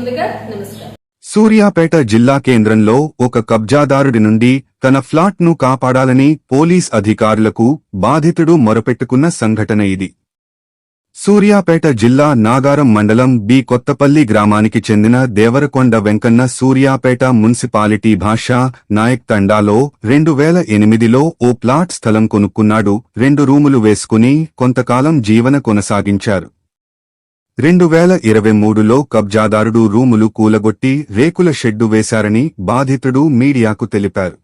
ముందుగా నమస్కారం. సూర్యాపేట జిల్లా కేంద్రంలో ఒక కబ్జాదారుడి నుండి తన ఫ్లాట్ను కాపాడాలని పోలీస్ అధికారులకు బాధితుడు మొరపెట్టుకున్న సంఘటన ఇది. సూర్యాపేట జిల్లా నాగారం మండలం బి కొత్తపల్లి గ్రామానికి చెందిన దేవరకొండ వెంకన్న సూర్యాపేట మున్సిపాలిటీ భాషా నాయక్ తండాలో రెండు వేల ఎనిమిదిలో ఓ ప్లాట్ స్థలం కొనుక్కున్నాడు రెండు రూములు వేసుకుని కొంతకాలం జీవన కొనసాగించారు. రెండు వేల ఇరవై మూడులో కబ్జాదారుడు రూములు కూలగొట్టి రేకుల షెడ్డు వేశారని బాధితుడు మీడియాకు తెలిపారు.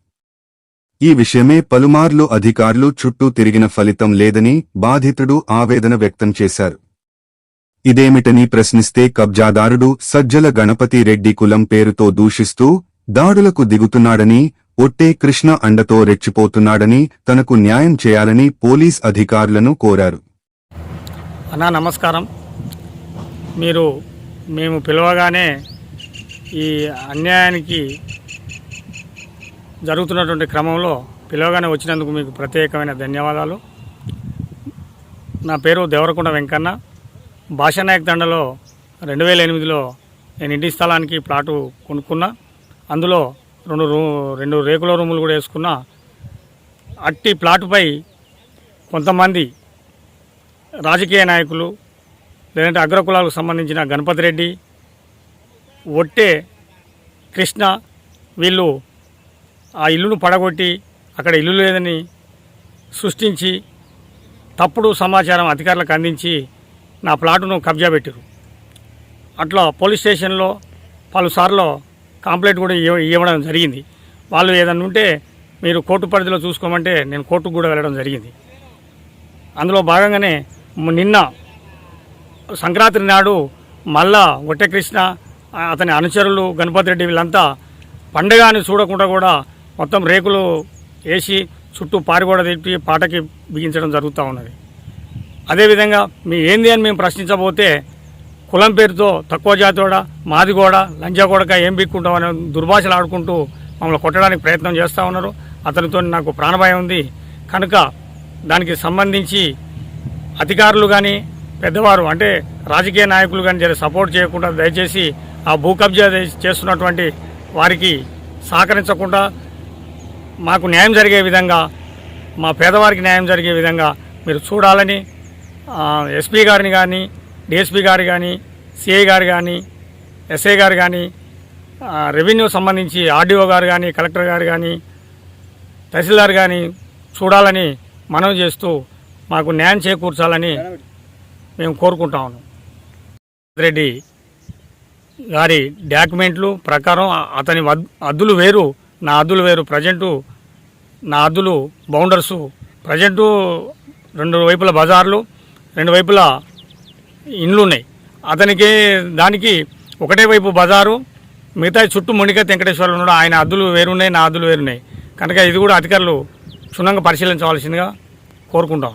ఈ విషయమే పలుమార్లు అధికారులు చుట్టూ తిరిగిన ఫలితం లేదని బాధితుడు ఆవేదన వ్యక్తం చేశారు. ఇదేమిటని ప్రశ్నిస్తే కబ్జాదారుడు సజ్జల గణపతి రెడ్డి కులం పేరుతో దూషిస్తూ దాడులకు దిగుతున్నాడని ఒట్టే కృష్ణ అండతో రెచ్చిపోతున్నాడని తనకు న్యాయం చేయాలని పోలీస్ అధికారులను కోరారు. అన్నా నమస్కారం. మీరు మేము పిలవగానే ఈ అన్యాయానికి జరుగుతున్నటువంటి క్రమంలో పిలవగానే వచ్చినందుకు మీకు ప్రత్యేకమైన ధన్యవాదాలు. నా పేరు దేవరకొండ వెంకన్న. భాషానాయక్ దండలో రెండు వేల ఎనిమిదిలో నేను ఇంటి స్థలానికి ప్లాటు కొనుక్కున్నా. అందులో రెండు రూ రెండు రేకుల రూములు కూడా వేసుకున్నా. అట్టి ప్లాటుపై కొంతమంది రాజకీయ నాయకులు లేదంటే అగ్రకులాలకు సంబంధించిన గణపతి రెడ్డి ఒట్టే కృష్ణ వీళ్ళు ఆ ఇల్లును పడగొట్టి అక్కడ ఇల్లు లేదని సృష్టించి తప్పుడు సమాచారం అధికారులకు అందించి నా ప్లాటును కబ్జా పెట్టారు అట్లా పోలీస్ స్టేషన్లో పలుసార్లు కంప్లైంట్ కూడా ఇవ్వ- ఇవ్వడం జరిగింది. వాళ్ళు ఏదన్నా ఉంటే మీరు కోర్టు పరిధిలో చూసుకోమంటే నేను కోర్టుకు కూడా వెళ్ళడం జరిగింది. అందులో భాగంగానే నిన్న సంక్రాంతి నాడు మళ్ళా ఒట్టకృష్ణ అతని అనుచరులు గణపతి రెడ్డి వీళ్ళంతా పండుగ చూడకుండా కూడా మొత్తం రేకులు వేసి చుట్టూ పారిగోడ తిప్పి పాటకి బిగించడం జరుగుతూ ఉన్నది. అదేవిధంగా మీ ఏంది అని మేము ప్రశ్నించబోతే కులం పేరుతో తక్కువ జాతోడ మాది కూడా లంజా కొడక ఏం బిక్కుంటాం అనే దుర్భాషలు ఆడుకుంటూ మమ్మల్ని కొట్టడానికి ప్రయత్నం చేస్తూ ఉన్నారు. అతనితో నాకు ప్రాణభయం ఉంది. కనుక దానికి సంబంధించి అధికారులు కానీ పెద్దవారు అంటే రాజకీయ నాయకులు కానీ జర సపోర్ట్ చేయకుండా దయచేసి ఆ భూ కబ్జా చేస్తున్నటువంటి వారికి సహకరించకుండా మాకు న్యాయం జరిగే విధంగా మా పేదవారికి న్యాయం జరిగే విధంగా మీరు చూడాలని ఎస్పీ గారిని కానీ డిఎస్పీ గారు కానీ సిఐ గారు కానీ ఎస్ఐ గారు కానీ రెవెన్యూ సంబంధించి ఆర్డీఓ గారు కానీ కలెక్టర్ గారు కానీ తహసీల్దార్ కానీ చూడాలని మనవి చేస్తూ మాకు న్యాయం చేకూర్చాలని మేము కోరుకుంటా ఉన్నాం. రెడ్డి గారి డాక్యుమెంట్లు ప్రకారం అతని అద్దులు వేరు నా అద్దులు వేరు ప్రజెంటు నా అద్దులు బౌండర్సు ప్రజెంటు రెండు వైపుల బజార్లు రెండు వైపుల ఇండ్లు ఉన్నాయి అతనికి దానికి ఒకటే వైపు బజారు మిగతా చుట్టూ మొండిక వెంకటేశ్వర్లు ఉన్నాడు. ఆయన అద్దులు వేరున్నాయి నా అద్దులు వేరున్నాయి. కనుక ఇది కూడా అధికారులు క్షుణ్ణంగా పరిశీలించవలసిందిగా కోరుకుంటాం